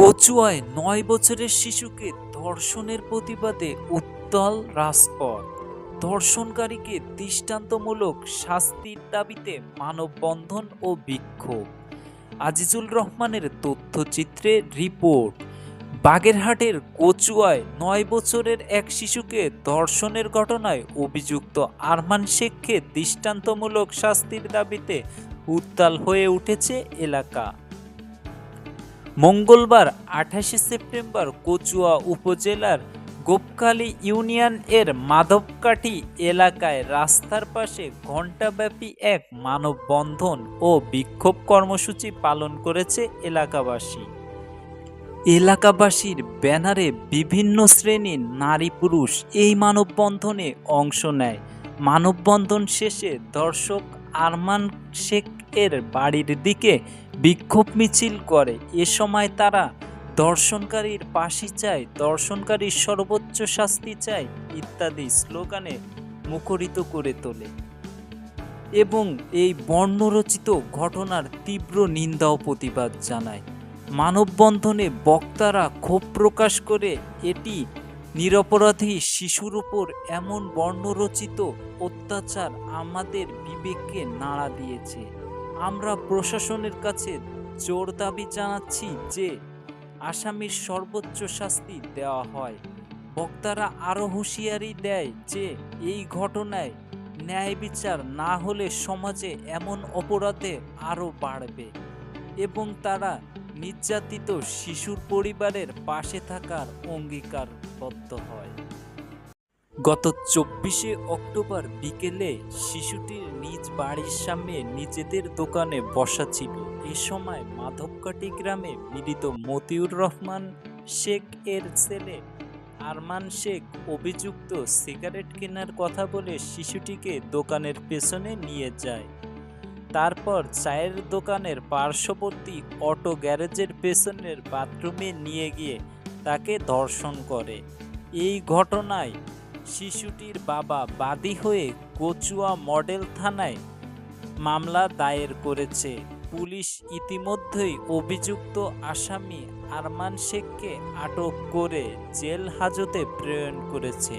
কচুয়ায় নয় বছরের শিশুকে ধর্ষণের প্রতিবাদে উত্তাল রাজপথ। ধর্ষণকারীকে দৃষ্টান্তমূলক শাস্তির দাবিতে মানববন্ধন ও বিক্ষোভ। আজিজুল রহমানের তথ্যচিত্রে রিপোর্ট, বাগেরহাটের কচুয়ায় নয় বছরের এক শিশুকে ধর্ষণের ঘটনায় অভিযুক্ত আরমান শেখকে দৃষ্টান্তমূলক শাস্তির দাবিতে উত্তাল হয়ে উঠেছে এলাকা। মঙ্গলবার আঠাশে সেপ্টেম্বর কচুয়া উপজেলার গোপখালী ইউনিয়ন এর মাধবকাঠি এলাকায় রাস্তার পাশে ঘণ্টাব্যাপী এক মানববন্ধন ও বিক্ষোভ কর্মসূচি পালন করেছে এলাকাবাসী। এলাকাবাসীর ব্যানারে বিভিন্ন শ্রেণির নারী পুরুষ এই মানববন্ধনে অংশ নেয়। মানববন্ধন শেষে দর্শক আরমান শেখ এর বাড়ির দিকে বিক্ষোভ মিছিল করে। এ সময় তারা দর্শনকারীর পাশি চায়, দর্শনকারীর সর্বোচ্চ শাস্তি চায় ইত্যাদি স্লোগানে মুখরিত করে তোলে। এবং এই বর্ণরচিত ঘটনার তীব্র নিন্দা ও প্রতিবাদ জানায়। মানববন্ধনে বক্তারা ক্ষোভ প্রকাশ করে এটি নিরপরাধী শিশুর উপর এমন বর্ণরচিত অত্যাচার আমাদের বিবেককে নাড়া দিয়েছে। আমরা প্রশাসনের কাছে জোর দাবি জানাচ্ছি যে আসামির সর্বোচ্চ শাস্তি দেওয়া হয়। বক্তারা আরও হুঁশিয়ারি দেয় যে এই ঘটনায় ন্যায় বিচার না হলে সমাজে এমন অপরাধে আরও বাড়বে এবং তারা নির্যাতিত শিশুর পরিবারের পাশে থাকার অঙ্গীকারবদ্ধ হয়। গত চব্বিশে অক্টোবর বিকেলে শিশুটির নিজ বাড়ির সামনে নিজেদের দোকানে বসা ছিল। এ সময় মাধবকাটি গ্রামে মিলিত মতিউর রহমান শেখ এর ছেলে আরমান শেখ অভিযুক্ত সিগারেট কেনার কথা বলে শিশুটিকে দোকানের পেছনে নিয়ে যায়। তারপর চায়ের দোকানের পার্শ্ববর্তী অটো গ্যারেজের পেছনের বাথরুমে নিয়ে গিয়ে তাকে ধর্ষণ করে। এই ঘটনায় শিশুটির বাবা বাদী হয়ে কচুয়া মডেল থানায় মামলা দায়ের করেছে। পুলিশ ইতিমধ্যেই অভিযুক্ত আসামি আরমান শেখকে আটক করে জেল হাজতে প্রেরণ করেছে।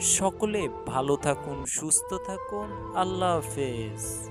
সকলে ভালো থাকুন, সুস্থ থাকুন। আল্লাহ হাফেজ।